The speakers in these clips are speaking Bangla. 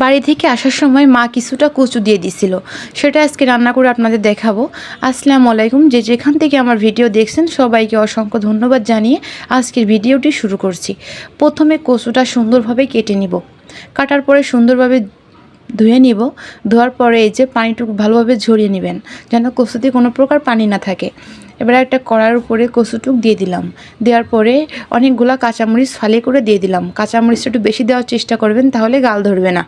বাড়ি থেকে আসার সময় মা কিছুটা কচু দিয়ে দিছিল। সেটা আজকে রান্না করে আপনাদের দেখাবো। আসসালামু আলাইকুম। যে যেখান থেকে আমার ভিডিও দেখছেন, সবাইকে অসংখ্য ধন্যবাদ জানিয়ে আজকের ভিডিওটি শুরু করছি। প্রথমে কচুটা সুন্দরভাবে কেটে নিব। কাটার পরে সুন্দরভাবে ধুয়ে নিব। ধোয়ার পরে এই যে পানিটুকু ভালোভাবে ঝরিয়ে নেবেন, যেন কচুতে কোনো প্রকার পানি না থাকে। এবার একটা কড়ার উপরে কচুটুক দিয়ে দিলাম। দেওয়ার পরে অনেকগুলা কাঁচামরিচ ফালি করে দিয়ে দিলাম। কাঁচামরিচটা একটু বেশি দেওয়ার চেষ্টা করবেন, তাহলে গাল ধরবে না।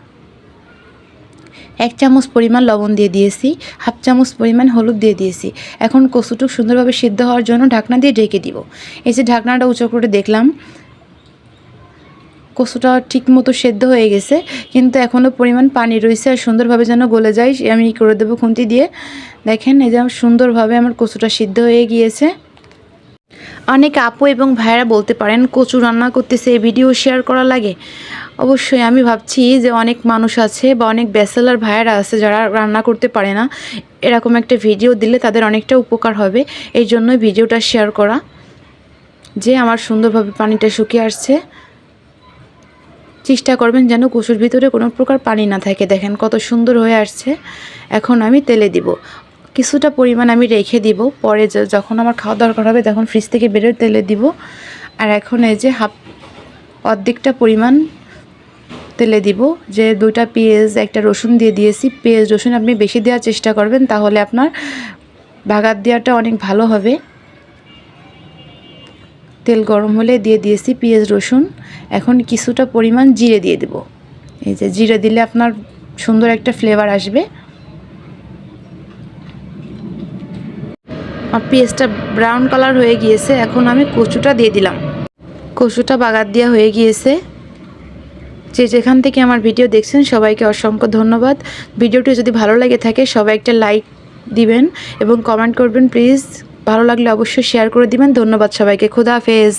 এক চামচ পরিমাণ লবণ দিয়ে দিয়েছি, হাফ চামচ পরিমাণ হলুদ দিয়ে দিয়েছি। এখন কচুটুক সুন্দরভাবে সিদ্ধ হওয়ার জন্য ঢাকনা দিয়ে ঢেকে দিব। এই যে ঢাকনাটা উঁচু করে দেখলাম, কচুটা ঠিক মতো সেদ্ধ হয়ে গেছে, কিন্তু এখনও পরিমাণ পানি রয়েছে আর সুন্দরভাবে যেন গলে যায়, আমি করে দেবো খুন্তি দিয়ে। দেখেন এই যে সুন্দরভাবে আমার কচুটা সিদ্ধ হয়ে গিয়েছে। অনেক আপু এবং ভাইয়েরা বলতে পারেন, কচু রান্না করতেছে, এই ভিডিও শেয়ার করা লাগে। অবশ্যই আমি ভাবছি যে অনেক মানুষ আছে বা অনেক ব্যাচেলার ভাইয়েরা আছে যারা রান্না করতে পারে না, এরকম একটা ভিডিও দিলে তাদের অনেকটা উপকার হবে। এই জন্যই ভিডিওটা শেয়ার করা, যে আমার সুন্দরভাবে পানিটা শুকিয়ে আসছে। চেষ্টা করবেন যেন কচুর ভিতরে কোনো প্রকার পানি না থাকে। দেখেন কত সুন্দর হয়ে আসছে। এখন আমি তেলে দিব। কিছুটা পরিমাণ আমি রেখে দিব। পরে যখন আমার খাওয়া দরকার হবে তখন ফ্রিজ থেকে বেরোয় তেলে দিব। আর এখন এই যে হাফ অর্ধেকটা পরিমাণ তেলে দিব। যে দুইটা পেঁয়াজ, একটা রসুন দিয়ে দিয়েছি। পেঁয়াজ, রসুন আপনি বেশি দেওয়ার চেষ্টা করবেন তাহলে আপনার বাগার দেওয়াটা অনেক ভালো হবে। তেল গরম হলে দিয়ে দিয়েছি পেঁয়াজ, রসুন। এখন কিছুটা পরিমাণ জিরে দিয়ে দেব। এই যে জিরে দিলে আপনার সুন্দর একটা ফ্লেভার আসবে। আর পেঁয়াজটা ব্রাউন কালার হয়ে গিয়েছে, এখন আমি কচুটা দিয়ে দিলাম। কচুটা বাগার দেওয়া হয়ে গিয়েছে। যে যেখান থেকে আমার ভিডিও দেখছেন, সবাইকে অসংখ্য ধন্যবাদ। ভিডিওটি যদি ভালো লাগে থাকে, সবাই একটা লাইক দিবেন এবং কমেন্ট করবেন প্লিজ ভালো লাগলে অবশ্যই শেয়ার করে দিবেন। ধন্যবাদ সবাইকে। খুদা হাফেজ।